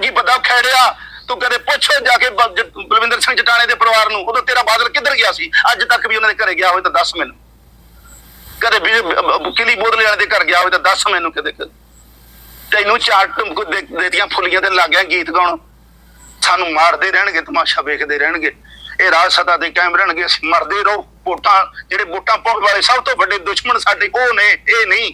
ਤੈਨੂੰ ਕੀ ਖੈੜਿਆ? ਤੂੰ ਕਦੇ ਪੁੱਛੋ ਜਾ ਕੇ ਬਲਵਿੰਦਰ ਸਿੰਘ ਜਟਾਣੇ ਦੇ ਪਰਿਵਾਰ ਨੂੰ। ਉਦੋਂ ਤੇਰਾ ਬਾਦਲ ਕਿੱਧਰ ਗਿਆ ਸੀ? ਅੱਜ ਤੱਕ ਵੀ ਉਹਨਾਂ ਦੇ ਘਰੇ ਗਿਆ ਹੋਵੇ ਤਾਂ ਦੱਸ ਮੈਨੂੰ। ਕਦੇ ਕਿਲੀ ਬੋਦਲੇ ਵਾਲੇ ਦੇ ਘਰ ਗਿਆ ਹੋਵੇ ਤਾਂ ਦੱਸ ਮੈਨੂੰ ਕਦੇ ਤੈਨੂੰ ਚਾਰ ਟੁਮਕ ਦੇਤੀਆਂ ਫੁੱਲੀਆਂ ਤੇ ਲੱਗ ਗਿਆ ਗੀਤ ਗਾਉਣ। ਸਾਨੂੰ ਮਾਰਦੇ ਰਹਿਣਗੇ, ਤਮਾਸ਼ਾ ਵੇਖਦੇ ਰਹਿਣਗੇ। ਇਹ ਰਾਜ ਸਤਾ ਦੇ ਕਾਇਮ ਰਹਿਣਗੇ। ਅਸੀਂ ਮਰਦੇ ਰਹੋ। ਵੋਟਾਂ ਜਿਹੜੇ ਵੋਟਾਂ ਪਾਉਣ ਵਾਲੇ ਸਭ ਤੋਂ ਵੱਡੇ ਦੁਸ਼ਮਣ ਸਾਡੇ ਉਹ ਨੇ, ਇਹ ਨਹੀਂ।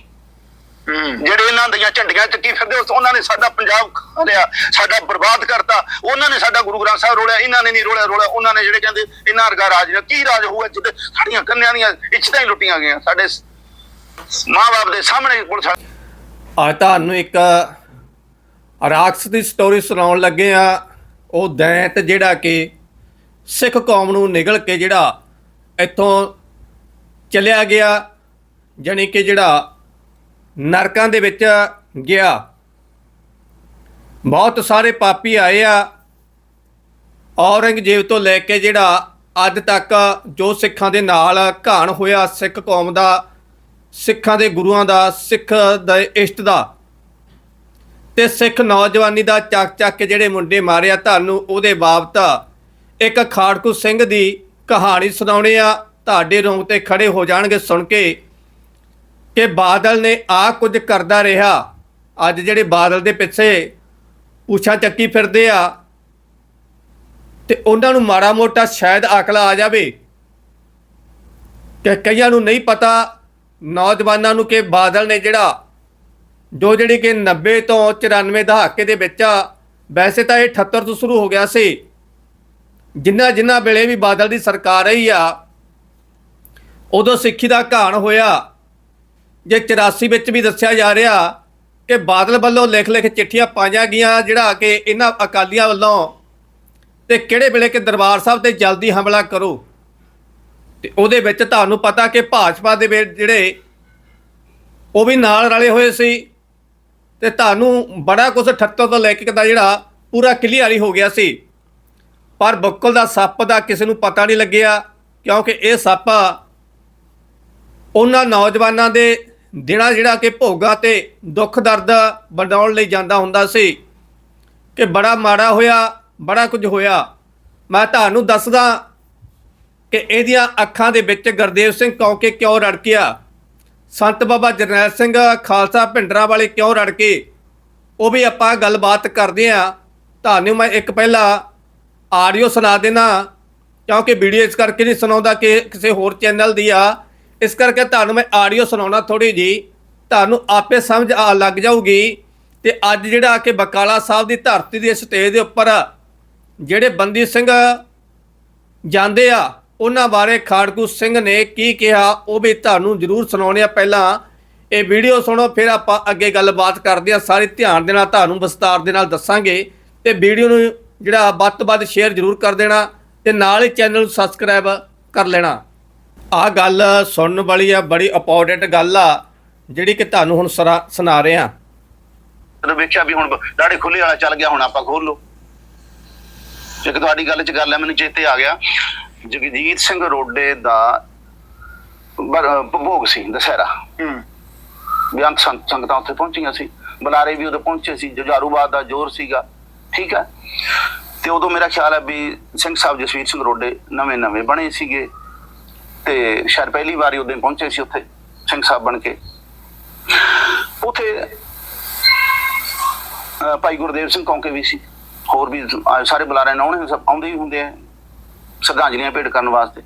ਜਿਹੜੇ ਇਹਨਾਂ ਦੀਆਂ ਝੰਡੀਆਂ ਚੱਕੀ ਫਿਰਦੇ ਉਹਨਾਂ ਨੇ ਸਾਡਾ ਪੰਜਾਬ ਖਾ ਲਿਆ, ਸਾਡਾ ਬਰਬਾਦ ਕਰਤਾ, ਉਹਨਾਂ ਨੇ ਸਾਡਾ ਗੁਰੂ ਗ੍ਰੰਥ ਸਾਹਿਬ ਰੋਲਿਆ, ਇਹਨਾਂ ਨੇ ਨਹੀਂ ਰੋਲਿਆ ਰੋਲਿਆ, ਉਹਨਾਂ ਨੇ ਜਿਹੜੇ ਕਹਿੰਦੇ ਇਹਨਾਂ ਵਰਗਾ ਰਾਜ ਨੇ ਕੀ ਰਾਜ ਹੋਊਗਾ ਜਿੱਦੇ ਸਾਡੀਆਂ ਕੰਨਿਆਂ ਦੀਆਂ ਇੱਛਤਾਂ ਹੀ ਲੁੱਟੀਆਂ ਗਈਆਂ, ਸਾਡੇ ਮਾਂ-ਬਾਪ ਦੇ ਸਾਹਮਣੇ ਪੁਲਿਸ ਅੱਜ ਤੁਹਾਨੂੰ ਇੱਕ ਰਾਖਸ ਦੀ ਸਟੋਰੀ ਸੁਣਾਉਣ ਲੱਗੇ ਆ ਉਹ ਦੈਂਤ ਜਿਹੜਾ ਕਿ ਸਿੱਖ ਕੌਮ ਨੂੰ ਨਿਗਲ ਕੇ ਜਿਹੜਾ ਇੱਥੋਂ ਚਲਿਆ ਗਿਆ, ਜਾਣੀ ਕਿ ਜਿਹੜਾ ਨਰਕਾਂ ਦੇ ਵਿੱਚ ਗਿਆ। ਬਹੁਤ ਸਾਰੇ ਪਾਪੀ ਆਏ ਆ। ਔਰੰਗਜ਼ੇਬ ਤੋਂ ਲੈ ਕੇ ਜਿਹੜਾ ਅੱਜ ਤੱਕ ਜੋ ਸਿੱਖਾਂ ਦੇ ਨਾਲ ਘਾਣ ਹੋਇਆ ਸਿੱਖ ਕੌਮ ਦਾ, ਸਿੱਖਾਂ ਦੇ ਗੁਰੂਆਂ ਦਾ, ਸਿੱਖ ਦੇ ਇਸ਼ਟ ਦਾ ਤੇ ਸਿੱਖ ਨੌਜਵਾਨੀ ਦਾ ਚੱਕ ਚੱਕ ਕੇ ਜਿਹੜੇ ਮੁੰਡੇ ਮਾਰਿਆ ਤੁਹਾਨੂੰ ਉਹਦੇ ਬਾਬਤ ਇੱਕ ਖਾੜਕੂ ਸਿੰਘ ਦੀ ਕਹਾਣੀ ਸੁਣਾਉਣੇ ਆ। ਤੁਹਾਡੇ ਰੋਂਗ ਤੇ ਖੜੇ ਹੋ ਜਾਣਗੇ ਸੁਣ ਕੇ। ਕਿ ਬਾਦਲ ਨੇ ਆ ਕੁਝ ਕਰਦਾ ਰਿਹਾ। ਅੱਜ ਜਿਹੜੇ ਬਾਦਲ ਦੇ ਪਿੱਛੇ ਪੁੱਛਾਂ ਚੱਕੀ ਫਿਰਦੇ ਆ ਤੇ ਉਹਨਾਂ ਨੂੰ ਮਾੜਾ ਮੋਟਾ ਸ਼ਾਇਦ ਅਕਲ ਆ ਜਾਵੇ। ਕਿ ਕਈਆਂ ਨੂੰ ਨਹੀਂ ਪਤਾ ਨੌਜਵਾਨਾਂ ਨੂੰ ਕਿ ਬਾਦਲ ਨੇ ਜਿਹੜਾ ਜੋ ਜਿਹੜੀ ਕਿ 90 ਤੋਂ 94 ਦਹਾਕੇ ਦੇ ਵਿੱਚ ਆ, ਵੈਸੇ ਤਾਂ ਇਹ 78 ਤੋਂ ਸ਼ੁਰੂ ਹੋ ਗਿਆ ਸੀ। ਜਿੰਨਾ ਜਿੰਨਾ ਵੇਲੇ ਵੀ ਬਾਦਲ ਦੀ ਸਰਕਾਰ ਰਹੀ ਆ ਉਦੋਂ ਸਿੱਖੀ ਦਾ ਘਾਣ ਹੋਇਆ। ਜੇ 84 ਵਿੱਚ ਵੀ ਦੱਸਿਆ ਜਾ ਰਿਹਾ ਕਿ ਬਾਦਲ ਵੱਲੋਂ ਲਿਖ ਲਿਖ ਚਿੱਠੀਆਂ ਪਾਈਆਂ ਗਈਆਂ ਜਿਹੜਾ ਕਿ ਇਹਨਾਂ ਅਕਾਲੀਆਂ ਵੱਲੋਂ, ਤੇ ਕਿਹੜੇ ਵੇਲੇ ਕਿ ਦਰਬਾਰ ਸਾਹਿਬ ਤੇ ਜਲਦੀ ਹਮਲਾ ਕਰੋ। ਤੇ ਉਹਦੇ ਵਿੱਚ ਤੁਹਾਨੂੰ ਪਤਾ ਕਿ ਭਾਜਪਾ ਦੇ ਵਿੱਚ ਜਿਹੜੇ ਉਹ ਵੀ ਨਾਲ ਰਲੇ ਹੋਏ ਸੀ, ਤੇ ਤੁਹਾਨੂੰ ਬੜਾ ਕੁਝ 78 ਤੋਂ ਲੈ ਕੇ ਦਾ ਜਿਹੜਾ ਪੂਰਾ ਕਲੀਅਰ ਹੀ ਹੋ ਗਿਆ ਸੀ। ਪਰ ਬੁੱਕਲ ਦਾ ਸੱਪ ਦਾ ਕਿਸੇ ਨੂੰ ਪਤਾ ਨਹੀਂ ਲੱਗਿਆ, ਕਿਉਂਕਿ ਇਹ ਸੱਪ ਉਹਨਾਂ ਨੌਜਵਾਨਾਂ ਦੇ ਦਿਨਾਂ ਜਿਹੜਾ ਕਿ ਭੋਗਾ ਤੇ ਦੁੱਖ ਦਰਦ ਵੰਡਾਉਣ ਲਈ ਜਾਂਦਾ ਹੁੰਦਾ ਸੀ ਕਿ ਬੜਾ ਮਾੜਾ ਹੋਇਆ, ਬੜਾ ਕੁਝ ਹੋਇਆ। ਮੈਂ ਤੁਹਾਨੂੰ ਦੱਸਦਾ ਕਿ ਇਹਦੀਆਂ ਅੱਖਾਂ ਦੇ ਵਿੱਚ ਗੁਰਦੇਵ ਸਿੰਘ ਕੌਕੇ ਕਿਉਂ ਰੜਕਿਆ ਸੰਤ ਬਾਬਾ ਜਰਨੈਲ ਸਿੰਘ ਖਾਲਸਾ ਭਿੰਡਰਾਂ ਵਾਲੇ ਕਿਉਂ ਰੜਕੇ ਉਹ ਵੀ ਆਪਾਂ ਗੱਲਬਾਤ ਕਰਦੇ ਆ ਤੁਹਾਨੂੰ ਮੈਂ ਇੱਕ ਪਹਿਲਾਂ ਆਡੀਓ ਸੁਣਾ ਦੇਣਾ, ਕਿਉਂਕਿ ਵੀਡੀਓ ਇਸ ਕਰਕੇ ਨਹੀਂ ਸੁਣਾਉਂਦਾ ਕਿ ਕਿਸੇ ਹੋਰ ਚੈਨਲ ਦੀ ਆ। ਇਸ ਕਰਕੇ ਤੁਹਾਨੂੰ ਮੈਂ ਆਡੀਓ ਸੁਣਾਉਣਾ ਥੋੜੀ ਜੀ ਤੁਹਾਨੂੰ ਆਪੇ ਸਮਝ ਆ ਲੱਗ ਜਾਊਗੀ ਤੇ ਅੱਜ ਜਿਹੜਾ ਕਿ ਬਕਾਲਾ ਸਾਹਿਬ ਦੀ ਧਰਤੀ ਦੀ ਸਟੇਜ ਦੇ ਉੱਪਰ ਜਿਹੜੇ ਬੰਦੀ ਸਿੰਘ ਜਾਂਦੇ ਆ, ਉਹਨਾਂ ਬਾਰੇ ਖਾੜਕੂ ਸਿੰਘ ਨੇ ਕੀ ਕਿਹਾ, ਉਹ ਵੀ ਤੁਹਾਨੂੰ ਜ਼ਰੂਰ ਸੁਣਾਉਣੇ ਆ। ਪਹਿਲਾਂ ਇਹ ਵੀਡੀਓ ਸੁਣੋ, ਫਿਰ ਆਪਾਂ ਅੱਗੇ ਗੱਲਬਾਤ ਕਰਦੇ ਆ। ਸਾਰੇ ਧਿਆਨ ਦੇ ਨਾਲ ਤੁਹਾਨੂੰ ਵਿਸਤਾਰ ਦੇ ਨਾਲ ਦੱਸਾਂਗੇ। ਤੇ ਵੀਡੀਓ ਨੂੰ ਜਿਹੜਾ ਵੱਧ ਤੋਂ ਵੱਧ ਸ਼ੇਅਰ ਜ਼ਰੂਰ ਕਰ ਦੇਣਾ ਤੇ ਨਾਲ ਹੀ ਚੈਨਲ ਨੂੰ ਸਬਸਕ੍ਰਾਈਬ ਕਰ ਲੈਣਾ। ਆ ਗੱਲ ਸੁਣਨ ਵਾਲੀ ਆ ਬੜੀ ਇੰਪੋਰਟੈਂਟ ਗੱਲ ਆ ਜਿਹੜੀ ਕਿ ਤੁਹਾਨੂੰ ਹੁਣ ਸੁਣਾ- ਰਹੇ ਆ। ਜਦੋਂ ਵੇਖਿਆ ਵੀ ਹੁਣ ਦਾੜੇ ਖੁੱਲੇ ਵਾਲਾ ਚੱਲ ਗਿਆ ਹੁਣ ਆਪਾਂ ਖੋਲ ਲੋ ਇੱਕ ਤੁਹਾਡੀ ਗੱਲ 'ਚ ਗੱਲ ਹੈ ਮੈਨੂੰ ਚੇਤੇ ਆ ਗਿਆ। ਜਗਜੀਤ ਸਿੰਘ ਰੋਡੇ ਦਾ ਭੋਗ ਸੀ ਦਸ਼ਹਿਰਾ। ਬਿਆੰਤ ਸੰਤ ਸੰਗਤਾਂ ਉੱਥੇ ਪਹੁੰਚੀਆਂ ਸੀ। ਬੁਲਾਰੇ ਵੀ ਉਦੋਂ ਪਹੁੰਚੇ ਸੀ ਜੁਝਾਰੂਬਾਦ ਦਾ ਜ਼ੋਰ ਸੀਗਾ। ਠੀਕ ਹੈ ਤੇ ਉਦੋਂ ਮੇਰਾ ਖਿਆਲ ਹੈ ਵੀ ਸਿੰਘ ਸਾਹਿਬ ਜਸਵੀਰ ਸਿੰਘ ਰੋਡੇ ਨਵੇਂ ਨਵੇਂ ਬਣੇ ਸੀਗੇ। ਤੇ ਸ਼ਾਇਦ ਪਹਿਲੀ ਵਾਰੀ ਉਦੋਂ ਪਹੁੰਚੇ ਸੀ ਉੱਥੇ, ਸਿੰਘ ਸਾਹਿਬ ਬਣ ਕੇ। ਉੱਥੇ ਭਾਈ ਗੁਰਦੇਵ ਸਿੰਘ ਕੌਂਕੇ ਵੀ ਸੀ। ਹੋਰ ਵੀ ਸਾਰੇ ਬੁਲਾਰੇ ਨਾਉਣੇ ਸਭ ਆਉਂਦੇ ਹੀ ਹੁੰਦੇ ਆ, ਸ਼ਰਧਾਂਜਲੀਆਂ ਭੇਟ ਕਰਨ ਵਾਸਤੇ।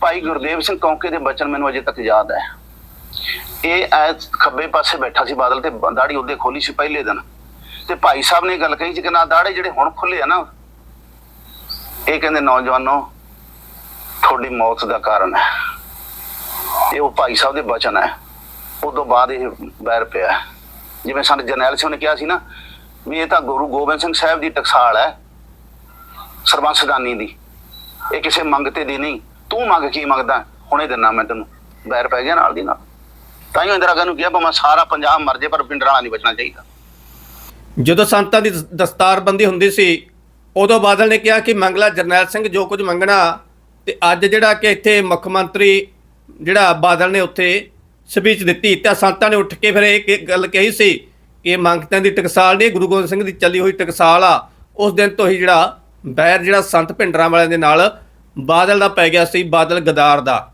ਭਾਈ ਗੁਰਦੇਵ ਸਿੰਘ ਕੌਂਕੇ ਦੇ ਬਚਨ ਮੈਨੂੰ ਅਜੇ ਤੱਕ ਯਾਦ ਹੈ। ਇਹ ਐ ਖੱਬੇ ਪਾਸੇ ਬੈਠਾ ਸੀ ਬਾਦਲ ਤੇ ਦਾੜੀ ਉਹਦੇ ਖੋਲੀ ਸੀ ਪਹਿਲੇ ਦਿਨ। ਤੇ ਭਾਈ ਸਾਹਿਬ ਨੇ ਗੱਲ ਕਹੀ ਸੀ ਕਿ ਨਾ ਦਾੜੇ ਜਿਹੜੇ ਹੁਣ ਖੁੱਲੇ ਆ ਨਾ, ਇਹ ਕਹਿੰਦੇ ਨੌਜਵਾਨੋ ਤੁਹਾਡੀ ਮੌਤ ਦਾ ਕਾਰਨ ਹੈ। ਇਹ ਉਹ ਭਾਈ ਸਾਹਿਬ ਦੇ ਬਚਨ ਹੈ। ਉਦੋਂ ਬਾਅਦ ਇਹ ਬੈਰ ਪਿਆ ਜਿਵੇਂ ਸੰਤ ਜਰਨੈਲ ਸਿੰਘ ਨੇ ਕਿਹਾ ਸੀ ਨਾ, ਵੀ ਇਹ ਤਾਂ ਗੁਰੂ ਗੋਬਿੰਦ ਸਿੰਘ ਸਾਹਿਬ ਦੀ ਟਕਸਾਲ ਹੈ ਸਰਬੰਸਦਾਨੀ ਦੀ। ਇਹ ਕਿਸੇ ਮੰਗਤੇ ਦੀ ਨਹੀਂ। ਤੂੰ ਮੰਗ ਕੀ ਮੰਗਦਾ? ਹੁਣੇ ਦਿਨਾ ਮੈਂ ਤੈਨੂੰ। ਬੈਰ ਪੈ ਗਿਆ ਨਾਲ ਦੀ ਨਾਲ। ਤਾਂ ਹੀ ਇੰਦਰਾ ਗਾਂਧੀ ਨੂੰ ਕਿਹਾ ਭਾਵੇਂ ਸਾਰਾ ਪੰਜਾਬ ਮਰ ਜੇ ਪਰ ਪਿੰਡਰਾਂ ਨਹੀਂ ਬਚਣਾ ਚਾਹੀਦਾ। ਜਦੋਂ ਸੰਤਾਂ ਦੀ ਦਸਤਾਰਬੰਦੀ ਹੁੰਦੀ ਸੀ, ਉਦੋਂ ਬਾਦਲ ਨੇ ਕਿਹਾ ਕਿ ਮੰਗਲਾ ਜਰਨੈਲ ਸਿੰਘ ਜੋ ਕੁਝ ਮੰਗਣਾ ਤੇ ਅੱਜ ਜਿਹੜਾ ਕਿ ਇੱਥੇ ਮੁੱਖ ਮੰਤਰੀ ਜਿਹੜਾ ਬਾਦਲ ਨੇ ਉੱਥੇ ਸਪੀਚ ਦਿੱਤੀ ਤਾਂ ਸੰਤਾਂ ਨੇ ਉੱਠ ਕੇ ਫਿਰ ਇਹ ਗੱਲ ਕਹੀ ਸੀ ਕਿ ਮੰਗਤਾਂ ਦੀ ਟਕਸਾਲ ਨਹੀਂ, ਗੁਰੂ ਗੋਬਿੰਦ ਸਿੰਘ ਦੀ ਚੱਲੀ ਹੋਈ ਟਕਸਾਲ ਆ। ਉਸ ਦਿਨ ਤੋਂ ਹੀ ਜਿਹੜਾ ਬੈਰ ਜਿਹੜਾ ਸੰਤ ਭਿੰਡਰਾਂ ਵਾਲਿਆਂ ਦੇ ਨਾਲ ਬਾਦਲ ਦਾ ਪੈ ਗਿਆ ਸੀ, ਬਾਦਲ ਗਦਾਰ ਦਾ।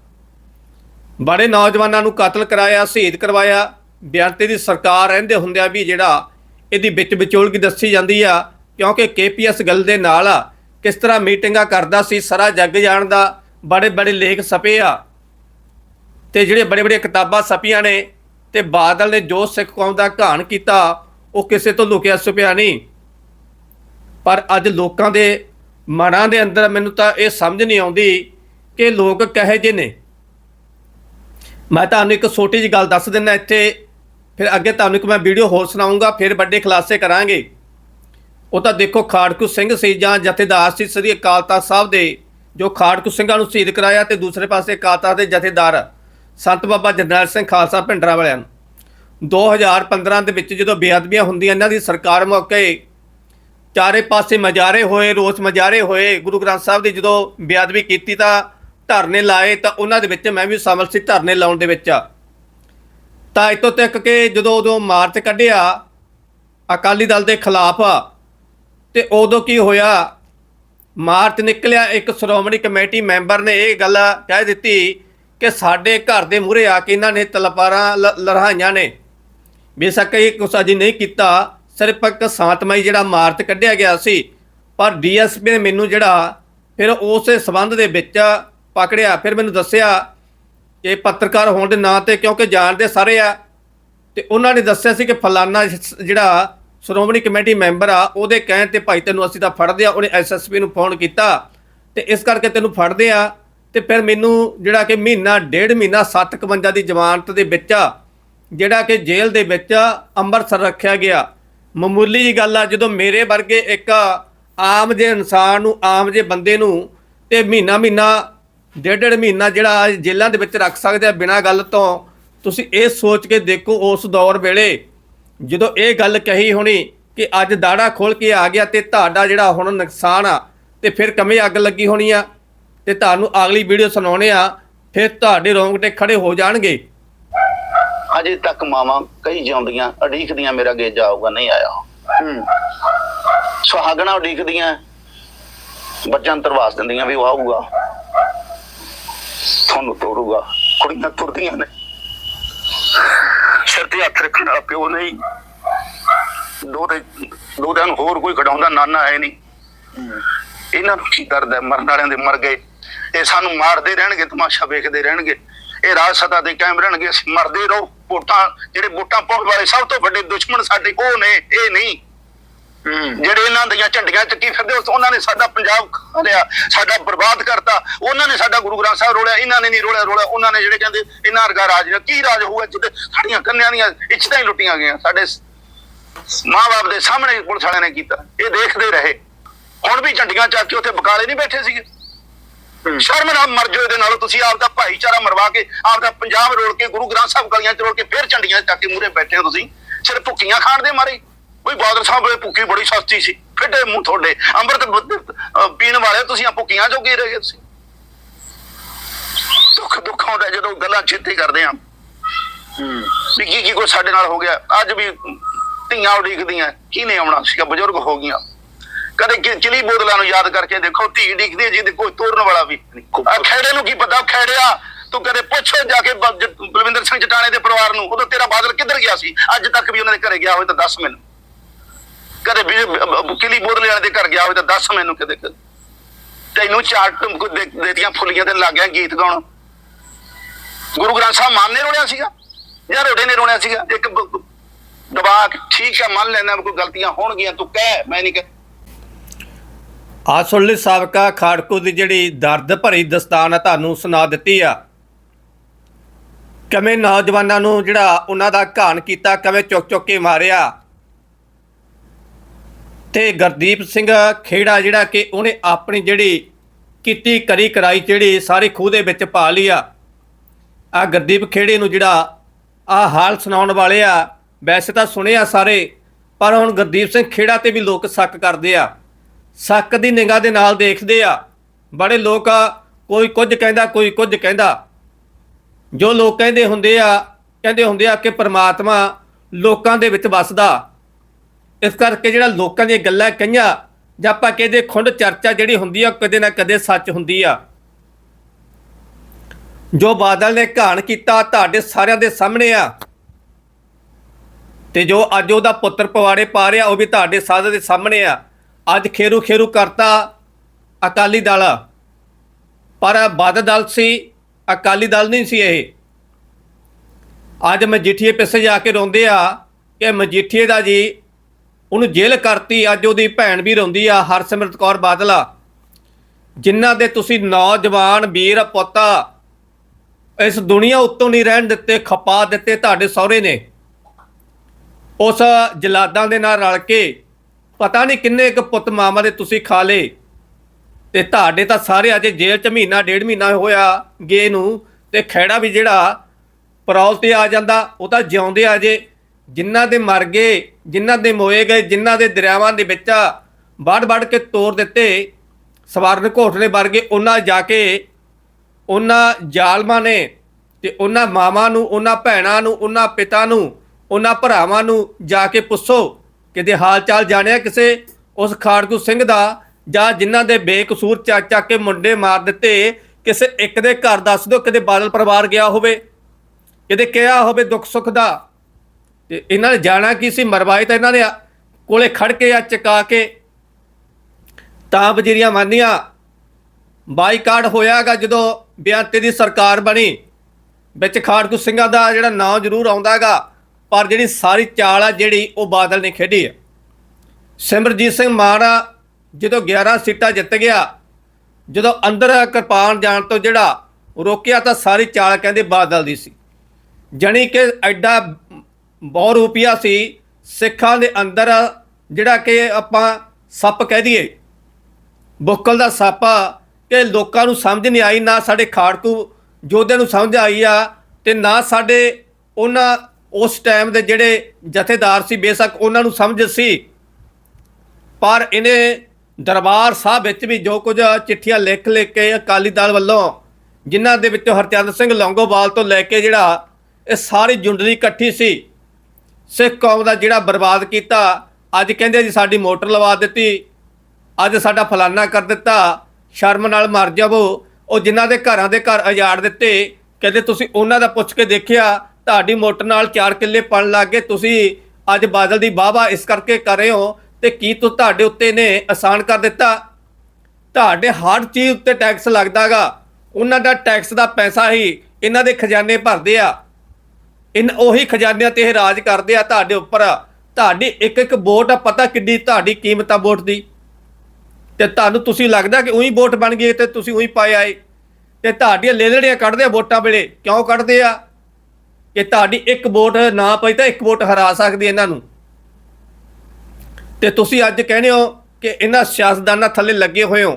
ਬੜੇ ਨੌਜਵਾਨਾਂ ਨੂੰ ਕਤਲ ਕਰਾਇਆ, ਸ਼ਹੀਦ ਕਰਵਾਇਆ। ਬਿਆਨਤੇ ਦੀ ਸਰਕਾਰ ਰਹਿੰਦੇ ਹੁੰਦਿਆਂ ਵੀ ਜਿਹੜਾ ਇਹਦੀ ਵਿੱਚ ਵਿਚੋਲਗੀ ਦੱਸੀ ਜਾਂਦੀ ਆ, ਕਿਉਂਕਿ ਕੇਪੀਐਸ ਗੱਲ ਦੇ ਨਾਲ ਆ ਕਿਸ ਤਰ੍ਹਾਂ ਮੀਟਿੰਗਾਂ ਕਰਦਾ ਸੀ, ਸਾਰਾ ਜੱਗ ਜਾਣਦਾ ਬੜੇ ਬੜੇ ਲੇਖ ਛਪੇ ਆ। ਤੇ ਜਿਹੜੇ ਬੜੇ ਬੜੇ ਕਿਤਾਬਾਂ ਛਪੀਆਂ ਨੇ, ਤੇ ਬਾਦਲ ਨੇ ਜੋ ਸਿੱਖ ਕੌਮ ਦਾ ਘਾਣ ਕੀਤਾ, ਉਹ ਕਿਸੇ ਤੋਂ ਲੁਕਿਆ ਛੁਪਿਆ ਨਹੀਂ। ਪਰ ਅੱਜ ਲੋਕਾਂ ਦੇ ਮਨਾਂ ਦੇ ਅੰਦਰ ਮੈਨੂੰ ਤਾਂ ਇਹ ਸਮਝ ਨਹੀਂ ਆਉਂਦੀ ਕਿ ਲੋਕ ਕਹੇ ਜੇ ਨੇ। ਮੈਂ ਤੁਹਾਨੂੰ ਇੱਕ ਛੋਟੀ ਜਿਹੀ ਗੱਲ ਦੱਸ ਦਿੰਦਾ ਇੱਥੇ, ਫਿਰ ਅੱਗੇ ਤੁਹਾਨੂੰ ਇੱਕ ਮੈਂ ਵੀਡੀਓ ਹੋਰ ਸੁਣਾਉਂਗਾ ਫਿਰ ਵੱਡੇ ਖੁਲਾਸੇ ਕਰਾਂਗੇ। ਉਹ ਤਾਂ ਦੇਖੋ ਖਾੜਕੂ ਸਿੰਘ ਸੀ ਜਾਂ ਜਥੇਦਾਰ ਸੀ ਸ੍ਰੀ ਅਕਾਲ ਤਖਤ ਸਾਹਿਬ ਦੇ, ਜੋ ਖਾੜਕੂ ਸਿੰਘਾਂ ਨੂੰ ਸ਼ਹੀਦ ਕਰਾਇਆ ਤੇ ਦੂਸਰੇ ਪਾਸੇ ਅਕਾਲ ਤਖਤ ਦੇ ਜਥੇਦਾਰ ਸੰਤ ਬਾਬਾ ਜਰਨੈਲ ਸਿੰਘ ਖਾਲਸਾ ਭਿੰਡਰਾਂ ਵਾਲਿਆਂ ਨੂੰ। 2015 ਦੇ ਵਿੱਚ ਜਦੋਂ ਬੇਅਦਬੀਆਂ ਹੁੰਦੀਆਂ, ਇਹਨਾਂ ਦੀ ਸਰਕਾਰ ਮੌਕੇ ਚਾਰੇ ਪਾਸੇ ਮਜਾਰੇ ਹੋਏ, ਰੋਸ ਮਜਾਰੇ ਹੋਏ, ਗੁਰੂ ਗ੍ਰੰਥ ਸਾਹਿਬ ਦੀ ਜਦੋਂ ਬੇਅਦਬੀ ਕੀਤੀ ਤਾਂ ਧਰਨੇ ਲਾਏ, ਤਾਂ ਉਹਨਾਂ ਦੇ ਵਿੱਚ ਮੈਂ ਵੀ ਸ਼ਾਮਲ ਸੀ ਧਰਨੇ ਲਾਉਣ ਦੇ ਵਿੱਚ। ਤਾਂ ਇਤੋਂ ਤੱਕ ਕਿ ਜਦੋਂ ਉਦੋਂ ਮਾਰਚ ਕੱਢਿਆ, ਅਕਾਲੀ ਦਲ ਦੇ ਖਿਲਾਫ ਤੇ ਉਦੋਂ ਕੀ ਹੋਇਆ? ਮਾਰਚ ਨਿਕਲਿਆ, ਇੱਕ ਸ਼੍ਰੋਮਣੀ ਕਮੇਟੀ ਮੈਂਬਰ ਨੇ ਇਹ ਗੱਲ ਕਹਿ ਦਿੱਤੀ ਕਿ ਸਾਡੇ ਘਰ ਦੇ ਮੂਹਰੇ ਆ ਕੇ ਇਹਨਾਂ ਨੇ ਤਲਵਾਰਾਂ ਲ- ਲਹਿਰਾਈਆਂ ਨੇ। ਬੇਸ਼ੱਕ ਇਹ ਕੁਛ ਅਜੇ ਨਹੀਂ ਕੀਤਾ, ਸਿਰਫ ਇੱਕ ਸ਼ਾਂਤਮਈ ਜਿਹੜਾ ਮਾਰਚ ਕੱਢਿਆ ਗਿਆ ਸੀ। ਪਰ ਡੀਐਸਪੀ ਨੇ ਮੈਨੂੰ ਜਿਹੜਾ ਫਿਰ ਉਸੇ ਸਬੰਧ ਦੇ ਵਿੱਚ ਪਕੜਿਆ, ਫਿਰ ਮੈਨੂੰ ਦੱਸਿਆ ਕਿ ਪੱਤਰਕਾਰ ਹੋਣ ਦੇ ਨਾਂ ਤੇ ਕਿਉਂਕਿ ਜਾਣਦੇ ਸਾਰੇ ਆ, ਤੇ ਉਹਨਾਂ ਨੇ ਦੱਸਿਆ ਸੀ ਕਿ ਫਲਾਨਾ ਜਿਹੜਾ ਸ਼੍ਰੋਮਣੀ ਕਮੇਟੀ ਮੈਂਬਰ ਆ, ਉਹਦੇ ਕਹਿਣ ਤੇ ਭਾਈ ਤੈਨੂੰ ਅਸੀਂ ਤਾਂ ਫੜਦੇ ਆ, ਉਹਨੇ ਐਸਐਸਪੀ ਨੂੰ ਫੋਨ ਕੀਤਾ ਤੇ ਇਸ ਕਰਕੇ ਤੈਨੂੰ ਫੜਦੇ ਆ ਤੇ ਫਿਰ ਮੈਨੂੰ ਜਿਹੜਾ ਕਿ ਮਹੀਨਾ, ਡੇਢ ਮਹੀਨਾ 751 ਦੀ ਜ਼ਮਾਨਤ ਦੇ ਵਿੱਚ ਆ, ਜਿਹੜਾ ਕਿ ਜੇਲ੍ਹ ਦੇ ਵਿੱਚ ਅੰਮ੍ਰਿਤਸਰ ਰੱਖਿਆ ਗਿਆ। ਮਾਮੂਲੀ ਜੀ ਗੱਲ ਆ, ਜਦੋਂ ਮੇਰੇ ਵਰਗੇ ਇੱਕ ਆਮ ਜੇ ਇਨਸਾਨ ਨੂੰ, ਆਮ ਜੇ ਬੰਦੇ ਨੂੰ ਤੇ ਮਹੀਨਾ ਮਹੀਨਾ, ਡੇਢ ਡੇਢ ਮਹੀਨਾ ਜਿਹੜਾ ਜੇਲ੍ਹਾਂ ਦੇ ਵਿੱਚ ਰੱਖ ਸਕਦੇ ਆ ਬਿਨਾਂ ਗੱਲ ਤੋਂ, ਤੁਸੀਂ ਇਹ ਸੋਚ ਕੇ ਦੇਖੋ ਉਸ ਦੌਰ ਵੇਲੇ ਜਦੋਂ ਇਹ ਗੱਲ ਕਹੀ ਹੋਣੀ ਕਿ ਅੱਜ ਦਾੜਾ ਖੋਲ ਕੇ ਆ ਗਿਆ ਤੇ ਤੁਹਾਡਾ ਜਿਹੜਾ ਹੁਣ ਨੁਕਸਾਨ ਆ ਤੇ ਫਿਰ ਕਮੇ ਅੱਗ ਲੱਗੀ ਹੋਣੀ ਆ ਤੇ ਤੁਹਾਨੂੰ ਅਗਲੀ ਵੀਡੀਓ ਸੁਣਾਉਣੇ ਆ ਫਿਰ ਤੁਹਾਡੇ ਰੋਂਗਟੇ ਖੜੇ ਹੋ ਜਾਣਗੇ। ਅਜੇ ਤੱਕ ਮਾਵਾਂ ਕਈ ਜਿਉਂਦੀਆਂ ਅਡੀਖਦੀਆਂ ਮੇਰਾ ਗੇਜਾ ਆਊਗਾ ਨਹੀਂ ਆਇਆ। ਹੂੰ। ਸੁਹਾਗਣਾ ਉਡੀਕਦੀਆਂ ਬੱਚਿਆਂ ਨੂੰ ਤਰਵਾਸ ਦਿੰਦੀਆਂ ਵੀ ਉਹ ਆਊਗਾ। ਤੁਹਾਨੂੰ ਤੋੜੂਗਾ। ਕੁੜੀਆਂ ਤੁਰਦੀਆਂ ਨੇ। ਸਿਰ ਤੇ ਹੱਥ ਰੱਖਣ ਵਾਲਾ ਪਿਓ ਨਹੀਂ ਦੋ ਤੇ ਦੋ ਦਿਨ ਹੋਰ ਕੋਈ ਕਢਾਉਂਦਾ ਨਾਨਾ ਹੈ ਨਹੀਂ। ਇਹਨਾਂ ਨੂੰ ਕੀ ਕਰਦਾ ਮਰਨ ਵਾਲਿਆਂ ਦੇ ਮਰ ਗਏ। ਇਹ ਸਾਨੂੰ ਮਾਰਦੇ ਰਹਿਣਗੇ, ਤਮਾਸ਼ਾ ਵੇਖਦੇ ਰਹਿਣਗੇ। ਇਹ ਰਾਜ ਸਤਾ ਦੇ ਕਾਇਮ ਰਹਿਣਗੇ। ਅਸੀਂ ਮਰਦੇ ਰਹੋ। ਵੋਟਾਂ ਜਿਹੜੇ ਵੋਟਾਂ ਪਾਉਣ ਵਾਲੇ ਸਭ ਤੋਂ ਵੱਡੇ ਦੁਸ਼ਮਣ ਸਾਡੇ ਉਹ ਨੇ, ਇਹ ਨਹੀਂ। ਜਿਹੜੇ ਇਹਨਾਂ ਦੀਆਂ ਝੰਡੀਆਂ ਚੱਕੀ ਫਿਰਦੇ ਉਸ- ਉਹਨਾਂ ਨੇ ਸਾਡਾ ਪੰਜਾਬ ਖਾ ਲਿਆ ਸਾਡਾ ਬਰਬਾਦ ਕਰਤਾ। ਉਹਨਾਂ ਨੇ ਸਾਡਾ ਗੁਰੂ ਗ੍ਰੰਥ ਸਾਹਿਬ ਰੋਲਿਆ ਇਹਨਾਂ ਨੇ ਨਹੀਂ ਰੋਲਿਆ ਰੋਲਿਆ। ਉਹਨਾਂ ਨੇ ਜਿਹੜੇ ਕਹਿੰਦੇ ਇਹਨਾਂ ਵਰਗਾ ਰਾਜ ਕੀ ਰਾਜ ਹੋਊਗਾ ਜਿੱਦੇ ਸਾਡੀਆਂ ਕੰਨਿਆਂ ਦੀਆਂ ਇੱਛਤਾਂ ਹੀ ਲੁੱਟੀਆਂ ਗਈਆਂ। ਸਾਡੇ ਮਾਂ-ਬਾਪ ਦੇ ਸਾਹਮਣੇ ਪੁਲਿਸ ਵਾਲਿਆਂ ਨੇ ਕੀਤਾ। ਇਹ ਦੇਖਦੇ ਰਹੇ। ਹੁਣ ਵੀ ਝੰਡੀਆਂ ਚੱਕ ਕੇ ਉੱਥੇ ਬਕਾਲੇ ਨਹੀਂ ਬੈਠੇ ਸੀਗੇ। ਸ਼ਰਮ ਨਾਲ ਮਰ ਜਾਓ ਇਹਦੇ ਨਾਲੋਂ। ਤੁਸੀਂ ਆਪਦਾ ਭਾਈਚਾਰਾ ਮਰਵਾ ਕੇ ਆਪਦਾ ਪੰਜਾਬ ਰੋਲ ਕੇ ਗੁਰੂ ਗ੍ਰੰਥ ਸਾਹਿਬ ਗਲੀਆਂ ਚ ਰੋਲ ਕੇ ਫਿਰ ਝੰਡੀਆਂ ਚੱਕ ਕੇ ਮੂਰੇ ਬੈਠੇ ਹੋ ਤੁਸੀਂ। ਸਿਰ ਭੁੱਕੀਆਂ ਖਾਣ ਦੇ ਮਾਰੇ। ਕੋਈ ਬਾਦਲ ਸਾਹਿਬ ਵੇਲੇ ਭੁੱਕੀ ਬੜੀ ਸਸਤੀ ਸੀ। ਫਿੱਡੇ ਮੂੰਹ ਤੁਹਾਡੇ। ਅੰਮ੍ਰਿਤ ਪੀਣ ਵਾਲੇ ਤੁਸੀਂ ਆ ਭੁੱਕੀਆਂ ਜੋਗੇ ਰਹੇ ਤੁਸੀਂ। ਦੁੱਖ ਦੁੱਖ ਆਉਂਦਾ ਜਦੋਂ ਗੱਲਾਂ ਚੇਤੇ ਕਰਦੇ ਆ ਵੀ ਕੀ ਕੀ ਕੋਈ ਸਾਡੇ ਨਾਲ ਹੋ ਗਿਆ। ਅੱਜ ਵੀ ਧੀਆਂ ਉਡੀਕਦੀਆਂ। ਕਿਹਨੇ ਆਉਣਾ? ਸੀਗਾ ਬਜ਼ੁਰਗ ਹੋ ਗਈਆਂ। ਕਦੇ ਚਿਲੀ ਬੋਤਲਾਂ ਨੂੰ ਯਾਦ ਕਰਕੇ ਦੇਖੋ ਧੀ ਡਿੱਗਦੀ ਹੈ ਜਿਹਦੇ ਕੋਈ ਤੋਰਨ ਵਾਲਾ ਵੀ ਨਹੀਂ। ਖੇੜੇ ਨੂੰ ਕੀ ਪਤਾ? ਖੇੜਿਆ ਤੂੰ ਕਦੇ ਪੁੱਛੋ ਜਾ ਕੇ ਬਲਵਿੰਦਰ ਸਿੰਘ ਚਟਾਣੇ ਦੇ ਪਰਿਵਾਰ ਨੂੰ ਉਦੋਂ ਤੇਰਾ ਬਾਦਲ ਕਿੱਧਰ ਗਿਆ ਸੀ? ਅੱਜ ਤੱਕ ਵੀ ਉਹਨਾਂ ਦੇ ਘਰੇ ਗਿਆ ਹੋਵੇ ਤਾਂ ਦੱਸ ਮੈਨੂੰ। ਕਦੇ ਕਿਲੀ ਬੋਤਲੇ ਵਾਲੇ ਦੇ ਘਰ ਗਿਆ ਹੋਵੇ ਤਾਂ ਦੱਸ ਮੈਨੂੰ ਕਦੇ ਕਦੇ। ਤੈਨੂੰ ਚਾਟ ਦੇਤੀਆਂ ਫੁੱਲੀਆਂ ਤੇ ਲੱਗ ਗਿਆ ਗੀਤ ਗਾਉਣ। ਗੁਰੂ ਗ੍ਰੰਥ ਸਾਹਿਬ ਮਾਨ ਨੇ ਰੋਣਿਆ ਸੀਗਾ? ਜਾਂ ਰੋੜੇ ਨੇ ਰੋਣਿਆ ਸੀਗਾ? ਇੱਕ ਦਬਾ ਕੇ ਠੀਕ ਹੈ, ਮੰਨ ਲੈਣਾ ਕੋਈ ਗਲਤੀਆਂ ਹੋਣਗੀਆਂ, ਤੂੰ ਕਹਿ, ਮੈਂ ਨਹੀਂ ਕਹਿ। ਆ ਸੁਣ ਲਈ ਸਾਬਕਾ ਖਾੜਕੂ ਦੀ ਜਿਹੜੀ ਦਰਦ ਭਰੀ ਦਸਤਾਨ ਤੁਹਾਨੂੰ ਸੁਣਾ ਦਿੱਤੀ ਆ। ਕਿਵੇਂ ਨੌਜਵਾਨਾਂ ਨੂੰ ਜਿਹੜਾ ਉਹਨਾਂ ਦਾ ਘਾਣ ਕੀਤਾ, ਕਿਵੇਂ ਚੁੱਕ ਚੁੱਕ ਕੇ ਮਾਰਿਆ। ਤੇ ਗੁਰਦੀਪ ਸਿੰਘ ਖੇੜਾ ਜਿਹੜਾ ਕਿ ਉਹਨੇ ਆਪਣੀ ਜਿਹੜੀ ਕੀਤੀ ਕਰੀ ਕਰਾਈ ਜਿਹੜੀ ਸਾਰੇ ਖੂਹ ਦੇ ਵਿੱਚ ਪਾ ਲਈ ਆ। ਗੁਰਦੀਪ ਖੇੜੇ ਨੂੰ ਜਿਹੜਾ ਆ ਹਾਲ ਸੁਣਾਉਣ ਵਾਲੇ ਆ, ਵੈਸੇ ਤਾਂ ਸੁਣਿਆ ਸਾਰੇ, ਪਰ ਹੁਣ ਗੁਰਦੀਪ ਸਿੰਘ ਖੇੜਾ ਤੇ ਵੀ ਲੋਕ ਸ਼ੱਕ ਕਰਦੇ ਆ। ਸ਼ੱਕ ਦੀ ਨਿਗਾਹ ਦੇ ਨਾਲ ਦੇਖਦੇ ਆ। ਬੜੇ ਲੋਕ ਕੋਈ ਕੁਝ ਕਹਿੰਦਾ, ਕੋਈ ਕੁਝ ਕਹਿੰਦਾ। ਜੋ ਲੋਕ ਕਹਿੰਦੇ ਹੁੰਦੇ ਆ, ਕਹਿੰਦੇ ਹੁੰਦੇ ਆ ਕਿ ਪ੍ਰਮਾਤਮਾ ਲੋਕਾਂ ਦੇ ਵਿੱਚ ਵੱਸਦਾ। ਇਸ ਕਰਕੇ ਜਿਹੜਾ ਲੋਕਾਂ ਦੀਆਂ ਗੱਲਾਂ ਕਹੀਆਂ ਜਾਂ ਆਪਾਂ ਕਹਿੰਦੇ ਖੁੰਡ ਚਰਚਾ ਜਿਹੜੀ ਹੁੰਦੀ ਆ ਕਦੇ ਨਾ ਕਦੇ ਸੱਚ ਹੁੰਦੀ ਆ। ਜੋ ਬਾਦਲ ਨੇ ਘਾਣ ਕੀਤਾ ਤੁਹਾਡੇ ਸਾਰਿਆਂ ਦੇ ਸਾਹਮਣੇ ਆ। ਤੇ ਜੋ ਅੱਜ ਉਹਦਾ ਪੁੱਤਰ ਪਵਾੜੇ ਪਾ ਰਿਹਾ, ਉਹ ਵੀ ਤੁਹਾਡੇ ਸਾਰਿਆਂ ਦੇ ਸਾਹਮਣੇ ਆ। ਅੱਜ ਖੇਰੂ ਖੇਰੂ ਕਰਤਾ ਅਕਾਲੀ ਦਲ। ਪਰ ਬਾਦਲ ਦਲ ਸੀ, ਅਕਾਲੀ ਦਲ ਨਹੀਂ ਸੀ ਇਹ। ਅੱਜ ਮਜੀਠੀਏ ਪਿੱਛੇ ਜਾ ਕੇ ਰੋਂਦੇ ਆ ਕਿ ਮਜੀਠੀਏ ਦਾ ਜੀ ਉਹਨੂੰ ਜੇਲ੍ਹ ਕਰਤੀ, ਅੱਜ ਉਹਦੀ ਭੈਣ ਵੀ ਰੋਂਦੀ ਆ, ਹਰਸਿਮਰਤ ਕੌਰ ਬਾਦਲ। ਆ ਜਿਨ੍ਹਾਂ ਦੇ ਤੁਸੀਂ ਨੌਜਵਾਨ ਵੀਰ ਪੁੱਤਾ ਇਸ ਦੁਨੀਆ ਉੱਤੋਂ ਨਹੀਂ ਰਹਿਣ ਦਿੱਤੇ, ਖਪਾ ਦਿੱਤੇ ਤੁਹਾਡੇ ਸਹੁਰੇ ਨੇ। ਉਸ ਜਲਾਦਾਂ ਦੇ ਨਾਲ ਰਲ ਕੇ, ਪਤਾ ਨਹੀਂ ਕਿੰਨੇ ਇੱਕ ਪੁੱਤ ਮਾਮਾ ਦੇ ਤੁਸੀਂ ਖਾ ਲੇ ਤੇ ਤੁਹਾਡੇ ਤਾਂ ਸਾਰੇ ਅਜੇ ਜੇਲ੍ਹ ਚ ਮਹੀਨਾ, ਡੇਢ ਮਹੀਨਾ ਹੋਇਆ ਗੇ ਨੂੰ, ਤੇ ਖੈੜਾ ਵੀ ਜਿਹੜਾ, ਪਰੌਲ ਤੇ ਆ ਜਾਂਦਾ, ਉਹ ਤਾਂ ਜਿਉਂਦੇ ਆ ਜੇ ਜਿਨ੍ਹਾਂ ਦੇ ਮਰ ਗਏ, ਜਿਨ੍ਹਾਂ ਦੇ ਮੋਏ ਗਏ, ਜਿਨ੍ਹਾਂ ਦੇ ਦਰਿਆਵਾਂ ਦੇ ਵਿੱਚ ਵੜ ਵੜ ਕੇ ਤੋੜ ਦਿੱਤੇ, ਸਵਰਨ ਘੋਟਲੇ ਵਰਗੇ ਉਹਨਾਂ ਜਾ ਕੇ ਉਹਨਾਂ ਜ਼ਾਲਮਾਂ ਨੇ ਤੇ ਉਹਨਾਂ ਮਾਵਾਂ ਨੂੰ, ਉਹਨਾਂ ਭੈਣਾਂ ਨੂੰ, ਉਹਨਾਂ ਪਿਤਾ ਨੂੰ, ਉਹਨਾਂ ਭਰਾਵਾਂ ਨੂੰ ਜਾ ਕੇ ਪੁੱਛੋ ਕਿਤੇ ਹਾਲ ਚਾਲ ਜਾਣਿਆ ਕਿਸੇ ਉਸ ਖਾੜਕੂ ਸਿੰਘ ਦਾ ਜਾਂ ਜਿਨ੍ਹਾਂ ਦੇ ਬੇਕਸੂਰ ਚੱਕ ਚੱਕ ਕੇ ਮੁੰਡੇ ਮਾਰ ਦਿੱਤੇ, ਕਿਸੇ ਇੱਕ ਦੇ ਘਰ ਦੱਸ ਦਿਓ, ਕਿਤੇ ਬਾਦਲ ਪਰਿਵਾਰ ਗਿਆ ਹੋਵੇ, ਕਿਤੇ ਕਿਹਾ ਹੋਵੇ ਦੁੱਖ ਸੁੱਖ ਦਾ। ਤੇ ਇਹਨਾਂ ਨੇ ਜਾਣਾ ਕੀ ਸੀ? ਮਰਵਾਏ ਤਾਂ ਇਹਨਾਂ ਨੇ ਕੋਲੇ ਖੜ ਕੇ ਆ, ਚਕਾ ਕੇ। ਤਾਂ ਵਜ਼ੀਰੀਆਂ ਮੰਨੀਆਂ, ਬਾਈਕਾਟ ਹੋਇਆਗਾ ਜਦੋਂ ਬਿਆੰਤੇ ਦੀ ਸਰਕਾਰ ਬਣੀ। ਵਿੱਚ ਖਾੜਕੂ ਸਿੰਘਾਂ ਦਾ ਜਿਹੜਾ ਨਾਂ ਜ਼ਰੂਰ ਆਉਂਦਾਗਾ, ਪਰ ਜਿਹੜੀ ਸਾਰੀ ਚਾਲ ਆ, ਜਿਹੜੀ ਉਹ ਬਾਦਲ ਨੇ ਖੇਡੀ ਹੈ ਸਿਮਰਜੀਤ ਸਿੰਘ ਮਾਨ ਜਦੋਂ 11 ਸੀਟਾਂ ਜਿੱਤ ਗਿਆ, ਜਦੋਂ ਅੰਦਰ ਕਿਰਪਾਨ ਜਾਣ ਤੋਂ ਜਿਹੜਾ ਰੋਕਿਆ ਤਾਂ ਸਾਰੀ ਚਾਲ ਕਹਿੰਦੇ ਬਾਦਲ ਦੀ ਸੀ। ਜਣੀ ਕਿ ਐਡਾ ਬਹੁਤ ਰੁਪਿਆ ਸੀ ਸਿੱਖਾਂ ਦੇ ਅੰਦਰ, ਜਿਹੜਾ ਕਿ ਆਪਾਂ ਸੱਪ ਕਹਿ ਦਈਏ। ਬੁੱਕਲ ਦਾ ਸਾਪਾ ਕਿ ਲੋਕਾਂ ਨੂੰ ਸਮਝ ਨਹੀਂ ਆਈ, ਨਾ ਸਾਡੇ ਖਾੜਕੂ ਯੋਧਿਆਂ ਨੂੰ ਸਮਝ ਆਈ ਆ ਤੇ ਨਾ ਸਾਡੇ ਉਹਨਾਂ ਉਸ ਟਾਈਮ ਦੇ ਜਿਹੜੇ ਜਥੇਦਾਰ ਸੀ, ਬੇਸ਼ੱਕ ਉਹਨਾਂ ਨੂੰ ਸਮਝ ਸੀ। ਪਰ ਇਹਨੇ ਦਰਬਾਰ ਸਾਹਿਬ ਵਿੱਚ ਵੀ ਜੋ ਕੁਝ ਚਿੱਠੀਆਂ ਲਿਖ ਲਿਖ ਕੇ ਅਕਾਲੀ ਦਲ ਵੱਲੋਂ, ਜਿਨ੍ਹਾਂ ਦੇ ਵਿੱਚੋਂ ਹਰਚੰਦ ਸਿੰਘ ਲੌਂਗੋਵਾਲ ਤੋਂ ਲੈ ਕੇ ਜਿਹੜਾ ਇਹ ਸਾਰੀ ਜੁੰਡਲੀ ਇਕੱਠੀ ਸੀ ਸਿੱਖ ਕੌਮ ਦਾ ਜਿਹੜਾ ਬਰਬਾਦ ਕੀਤਾ, ਅੱਜ ਕਹਿੰਦੇ ਜੀ ਸਾਡੀ ਮੋਟਰ ਲਵਾ ਦਿੱਤੀ, ਅੱਜ ਸਾਡਾ ਫਲਾਨਾ ਕਰ ਦਿੱਤਾ, ਸ਼ਰਮ ਨਾਲ ਮਰ ਜਾਵੋ। ਉਹ ਜਿਨ੍ਹਾਂ ਦੇ ਘਰਾਂ ਦੇ ਘਰ ਉਜਾੜ ਦਿੱਤੇ, ਕਹਿੰਦੇ ਤੁਸੀਂ ਉਹਨਾਂ ਦਾ ਪੁੱਛ ਕੇ ਦੇਖਿਆ, ਤੁਹਾਡੀ ਮੋਟਰ ਨਾਲ 4 ਕਿੱਲੇ ਪਣ ਲੱਗ ਗਏ, ਤੁਸੀਂ ਅੱਜ ਬਾਦਲ ਦੀ ਵਾਹਵਾ ਇਸ ਕਰਕੇ ਕਰ ਰਹੇ ਹੋ ਤੇ ਕੀ ਤੁ, ਤੁਹਾਡੇ ਉੱਤੇ ਨੇ ਆਸਾਨ ਕਰ ਦਿੱਤਾ? ਤੁਹਾਡੇ ਹਰ ਚੀਜ਼ ਉੱਤੇ ਟੈਕਸ ਲੱਗਦਾਗਾ। ਉਹਨਾਂ ਦਾ ਟੈਕਸ ਦਾ ਪੈਸਾ ਹੀ ਇਹਨਾਂ ਦੇ ਖਜ਼ਾਨੇ ਭਰਦੇ ਆ। ਇਨ ਉਹੀ ਖਜ਼ਾਨਿਆਂ ਤੇ ਇਹ ਰਾਜ ਕਰਦੇ ਆ ਤੁਹਾਡੇ ਉੱਪਰ। ਤੁਹਾਡੀ ਇੱਕ ਇੱਕ ਵੋਟ ਆ, ਪਤਾ ਕਿੱਡੀ ਤੁਹਾਡੀ ਕੀਮਤ ਆ ਵੋਟ ਦੀ। ਤੇ ਤੁਹਾਨੂੰ ਤੁਸੀਂ ਲੱਗਦਾ ਕਿ ਉਹੀ ਵੋਟ ਬਣ ਗਈ ਤੇ ਤੁਸੀਂ ਉਹੀ ਪਾਏ ਆਏ। ਤੇ ਤੁਹਾਡੀਆਂ ਲੇਲੜੀਆਂ ਕੱਢਦੇ ਆ ਵੋਟਾਂ ਵੇਲੇ। ਕਿਉਂ ਕੱਢਦੇ ਆ? ਕਿ ਤੁਹਾਡੀ ਇੱਕ ਵੋਟ ਨਾ ਪਈ ਤਾਂ ਇੱਕ ਵੋਟ ਹਰਾ ਸਕਦੀ ਇਹਨਾਂ ਨੂੰ। ਤੇ ਤੁਸੀਂ ਅੱਜ ਕਹਿੰਦੇ ਹੋ ਕਿ ਇਹਨਾਂ ਸਿਆਸਤਦਾਨਾਂ ਥੱਲੇ ਲੱਗੇ ਹੋਏ ਹੋ।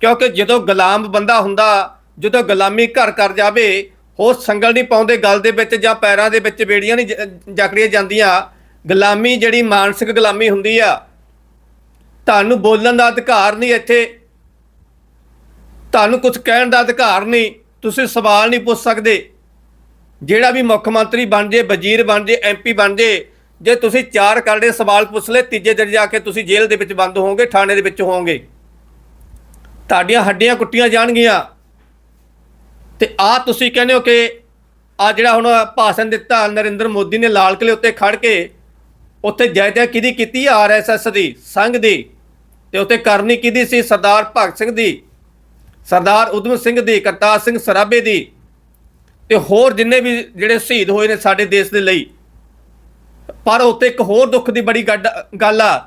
ਕਿਉਂਕਿ ਜਦੋਂ ਗੁਲਾਮ ਬੰਦਾ ਹੁੰਦਾ, ਜਦੋਂ ਗੁਲਾਮੀ ਘਰ ਕਰ ਜਾਵੇ ਹੋਰ ਸੰਗਲ ਨਹੀਂ ਪਾਉਂਦੇ, ਗਲ ਦੇ ਵਿੱਚ ਜਾਂ ਪੈਰਾਂ ਦੇ ਵਿੱਚ ਬੇੜੀਆਂ ਨਹੀਂ ਜ- ਜਕੜੀਆਂ ਜਾਂਦੀਆਂ। ਗੁਲਾਮੀ ਜਿਹੜੀ ਮਾਨਸਿਕ ਗੁਲਾਮੀ ਹੁੰਦੀ ਆ, ਤੁਹਾਨੂੰ ਬੋਲਣ ਦਾ ਅਧਿਕਾਰ ਨਹੀਂ ਇੱਥੇ। ਤੁਹਾਨੂੰ ਕੁਝ ਕਹਿਣ ਦਾ ਅਧਿਕਾਰ ਨਹੀਂ, ਤੁਸੀਂ ਸਵਾਲ ਨਹੀਂ ਪੁੱਛ ਸਕਦੇ। ਜਿਹੜਾ ਵੀ ਮੁੱਖ ਮੰਤਰੀ ਬਣ ਜੇ, ਵਜ਼ੀਰ ਬਣ ਜੇ ਐਮਪੀ ਬਣ ਜੇ ਜੇ ਤੁਸੀਂ ਚਾਰ ਕਰੜੇ ਸਵਾਲ ਪੁੱਛ ਲਏ, ਤੀਜੇ ਦਿਨ ਜਾ ਕੇ ਤੁਸੀਂ ਜੇਲ੍ਹ ਦੇ ਵਿੱਚ ਬੰਦ ਹੋਵੋਗੇ, ਥਾਣੇ ਦੇ ਵਿੱਚ ਹੋਵੋਗੇ। ਤੁਹਾਡੀਆਂ ਹੱਡੀਆਂ ਕੁੱਟੀਆਂ ਜਾਣਗੀਆਂ। ਤੇ ਆ ਤੁਸੀਂ ਕਹਿੰਦੇ ਹੋ ਕਿ ਆ ਜਿਹੜਾ ਹੁਣ ਭਾਸ਼ਣ ਦਿੱਤਾ ਨਰਿੰਦਰ ਮੋਦੀ ਨੇ ਲਾਲ ਕਿਲੇ ਉੱਤੇ ਖੜ ਕੇ, ਉੱਥੇ ਜੈ ਕਿਹਦੀ ਕੀਤੀ ਆਰਐਸਐਸ ਦੀ, ਸੰਘ ਦੀ, ਤੇ ਉੱਥੇ ਕਰਨੀ ਕਿਹਦੀ ਸੀ? ਸਰਦਾਰ ਭਗਤ ਸਿੰਘ ਦੀ, ਸਰਦਾਰ ਉਦਮ ਸਿੰਘ ਦੀ, ਕਰਤਾਰ ਸਿੰਘ ਸਰਾਭੇ ਦੀ, ਤੇ ਹੋਰ ਜਿੰਨੇ ਵੀ ਜਿਹੜੇ ਸ਼ਹੀਦ ਹੋਏ ਨੇ ਸਾਡੇ ਦੇਸ਼ ਦੇ ਲਈ। ਪਰ ਉੱਤੇ ਇੱਕ ਹੋਰ ਦੁੱਖ ਦੀ ਬੜੀ ਗੱਡ- ਗੱਲ ਆ,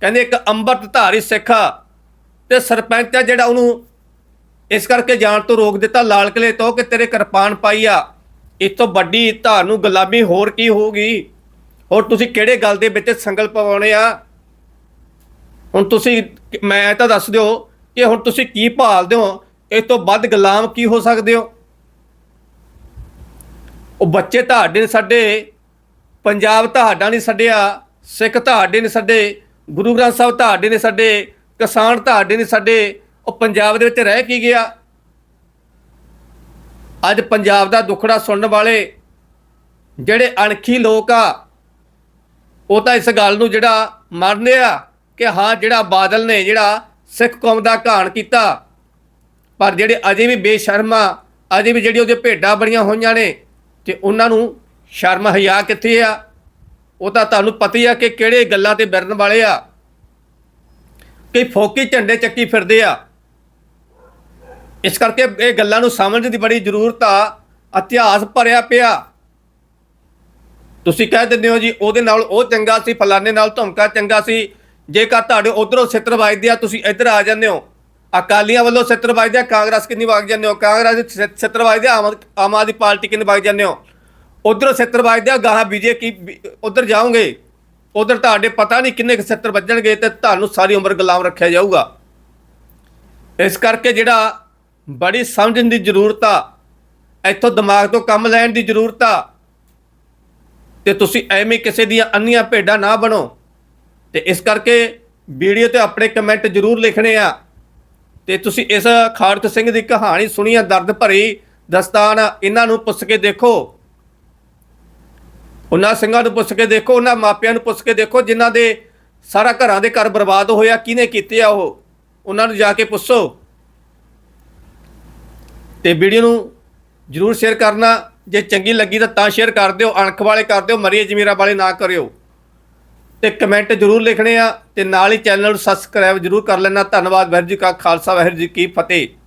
ਕਹਿੰਦੇ ਇੱਕ ਅੰਮ੍ਰਿਤਧਾਰੀ ਸਿੱਖ ਆ, ਤੇ ਸਰਪੰਚ ਆ ਜਿਹੜਾ ਉਹਨੂੰ ਇਸ ਕਰਕੇ ਜਾਣ ਤੋਂ ਰੋਕ ਦਿੱਤਾ। ਲਾਲ ਕਿਲੇ ਤੋਂ ਕਿ ਤੇਰੇ ਕਿਰਪਾਨ ਪਾਈ ਆ। ਇਸ ਤੋਂ ਵੱਡੀ ਨੂੰ ਗੁਲਾਮੀ ਹੋਰ ਕੀ ਹੋਊਗੀ? ਹੋਰ ਤੁਸੀਂ ਕਿਹੜੇ ਗੱਲ ਦੇ ਵਿੱਚ ਸੰਗਲ ਪਵਾਉਣੇ ਆ? ਹੁਣ ਤੁਸੀਂ, ਮੈਂ ਤਾਂ ਦੱਸ ਦਿਓ ਕਿ ਹੁਣ ਤੁਸੀਂ ਕੀ ਭਾਲਦੇ ਹੋ? ਇਸ ਤੋਂ ਵੱਧ ਗੁਲਾਮ ਕੀ ਹੋ ਸਕਦੇ ਹੋ? ਉਹ ਬੱਚੇ ਤੁਹਾਡੇ ਨੇ ਸਾਡੇ ਪੰਜਾਬ ਤੁਹਾਡਾ ਨਹੀਂ ਛੱਡਿਆ, ਸਿੱਖ ਤੁਹਾਡੇ ਨੇ ਸਾਡੇ ਗੁਰੂ ਗ੍ਰੰਥ ਸਾਹਿਬ ਤੁਹਾਡੇ ਨੇ ਸਾਡੇ ਕਿਸਾਨ ਤੁਹਾਡੇ ਨੇ ਸਾਡੇ ਉਹ ਪੰਜਾਬ ਦੇ ਵਿੱਚ ਰਹਿ ਕੀ ਗਿਆ? ਅੱਜ ਪੰਜਾਬ ਦਾ ਦੁੱਖੜਾ ਸੁਣਨ ਵਾਲੇ ਜਿਹੜੇ ਅਣਖੀ ਲੋਕ ਆ, ਉਹ ਤਾਂ ਇਸ ਗੱਲ ਨੂੰ ਜਿਹੜਾ ਮੰਨਦੇ ਆ ਕਿ ਹਾਂ, ਜਿਹੜਾ ਬਾਦਲ ਨੇ ਜਿਹੜਾ ਸਿੱਖ ਕੌਮ ਦਾ ਘਾਣ ਕੀਤਾ, ਪਰ ਜਿਹੜੇ ਅਜੇ ਵੀ ਬੇਸ਼ਰਮਾ ਅਜੇ ਵੀ ਜਿਹੜੀ ਉਹਦੇ ਭੇਡਾਂ ਬਣੀਆਂ ਹੋਈਆਂ ਨੇ, ਤੇ ਉਹਨਾਂ ਨੂੰ ਸ਼ਰਮ ਹਿਆ ਕਿੱਥੇ ਆ? ਉਹ ਤਾਂ ਤੁਹਾਨੂੰ ਪਤਾ ਹੀ ਆ ਕਿ ਕਿਹੜੇ ਗੱਲਾਂ ਤੇ ਬਿਰਨ ਵਾਲੇ ਆ, ਕਿ ਫੋਕੀ ਝੰਡੇ ਚੱਕੀ ਫਿਰਦੇ ਆ। ਇਸ ਕਰਕੇ ਇਹ ਗੱਲਾਂ ਨੂੰ ਸਮਝਣ ਦੀ ਬੜੀ ਜ਼ਰੂਰਤ ਆ, ਇਤਿਹਾਸ ਭਰਿਆ ਪਿਆ। ਤੁਸੀਂ ਕਹਿ ਦਿੰਦੇ ਹੋ ਜੀ, ਉਹਦੇ ਨਾਲ ਉਹ ਚੰਗਾ ਸੀ, ਫਲਾਣੇ ਨਾਲ ਧਮਕਾ ਚੰਗਾ ਸੀ। ਜੇਕਰ ਤੁਹਾਡੇ ਉਧਰੋਂ ਸਿੱਤਰ ਵੱਜਦੇ ਆ, ਤੁਸੀਂ ਇੱਧਰ ਆ ਜਾਂਦੇ ਹੋ। ਅਕਾਲੀਆਂ ਵੱਲੋਂ ਸਿੱਤਰ ਵੱਜਦੇ ਆ, ਕਾਂਗਰਸ ਕਿੰਨੀ ਵਗ ਜਾਂਦੇ ਹੋ? ਕਾਂਗਰਸ ਦੇ ਸਿੱਤਰ ਵੱਜਦੇ ਆ, ਆਮ ਆਮ ਆਦਮੀ ਪਾਰਟੀ ਕਿੰਨੀ ਵਗ ਜਾਂਦੇ ਹੋ? ਉਧਰੋਂ ਸਿੱਤਰ ਵੱਜਦੇ ਆ, ਗਾਹਾਂ ਬੀਜੇ ਕੀ ਉਧਰ ਜਾਓਗੇ? ਉਧਰ ਤੁਹਾਡੇ ਪਤਾ ਨਹੀਂ ਕਿੰਨੇ ਕੁ ਸਿੱਤਰ ਵੱਜਣਗੇ ਤੇ ਤੁਹਾਨੂੰ ਸਾਰੀ ਉਮਰ ਗੁਲਾਮ ਰੱਖਿਆ ਜਾਊਗਾ। ਇਸ ਕਰਕੇ ਜਿਹੜਾ ਬੜੀ ਸਮਝਣ ਦੀ ਜ਼ਰੂਰਤ ਆ। ਇੱਥੋਂ ਦਿਮਾਗ ਤੋਂ ਕੰਮ ਲੈਣ ਦੀ ਜ਼ਰੂਰਤ ਆ। ਤੇ ਤੁਸੀਂ ਐਵੇਂ ਕਿਸੇ ਦੀਆਂ ਅੰਨੀਆਂ ਭੇਡਾਂ ਨਾ ਬਣੋ। ਤੇ ਇਸ ਕਰਕੇ ਵੀਡੀਓ ਤੇ ਆਪਣੇ ਕਮੈਂਟ ਜ਼ਰੂਰ ਲਿਖਣੇ ਆ। ਤੇ ਤੁਸੀਂ ਇਸ ਖਾੜਕ ਸਿੰਘ ਦੀ ਕਹਾਣੀ ਸੁਣੀ ਆ, ਦਰਦ ਭਰੀ ਦਸਤਾਨ, ਇਹਨਾਂ ਨੂੰ ਪੁੱਛ ਕੇ ਦੇਖੋ। ਉਹਨਾਂ ਸਿੰਘਾਂ ਨੂੰ ਪੁੱਛ ਕੇ ਦੇਖੋ, ਉਹਨਾਂ ਮਾਪਿਆਂ ਨੂੰ ਪੁੱਛ ਕੇ ਦੇਖੋ, ਜਿਨ੍ਹਾਂ ਦੇ ਸਾਰਾ ਘਰਾਂ ਦੇ ਘਰ ਬਰਬਾਦ ਹੋਇਆ, ਕਿਹਨੇ ਕੀਤੇ ਆ ਉਹ? ਉਹਨਾਂ ਨੂੰ ਜਾ ਕੇ ਪੁੱਛੋ। ਤੇ ਵੀਡੀਓ ਨੂੰ ਜਰੂਰ ਸ਼ੇਅਰ ਕਰਨਾ। ਜੇ ਚੰਗੀ ਲੱਗੀ ਤਾਂ ਤਾਂ ਸ਼ੇਅਰ ਕਰ ਦਿਓ, ਅਣਖ ਵਾਲੇ ਕਰ ਦਿਓ ਮਰੀਏ ਜਮੀਰਾ ਵਾਲੇ ਨਾ ਕਰਿਓ। ਤੇ ਕਮੈਂਟ ਜਰੂਰ ਲਿਖਣੇ ਆ ਤੇ ਨਾਲ ਹੀ ਚੈਨਲ ਨੂੰ ਸਬਸਕ੍ਰਾਈਬ ਜਰੂਰ ਕਰ ਲੈਣਾ। ਧੰਨਵਾਦ, ਵਾਹਿਗੁਰੂ ਜੀ ਕਾ ਖਾਲਸਾ, ਵਾਹਿਗੁਰੂ ਜੀ ਕੀ ਫਤਿਹ।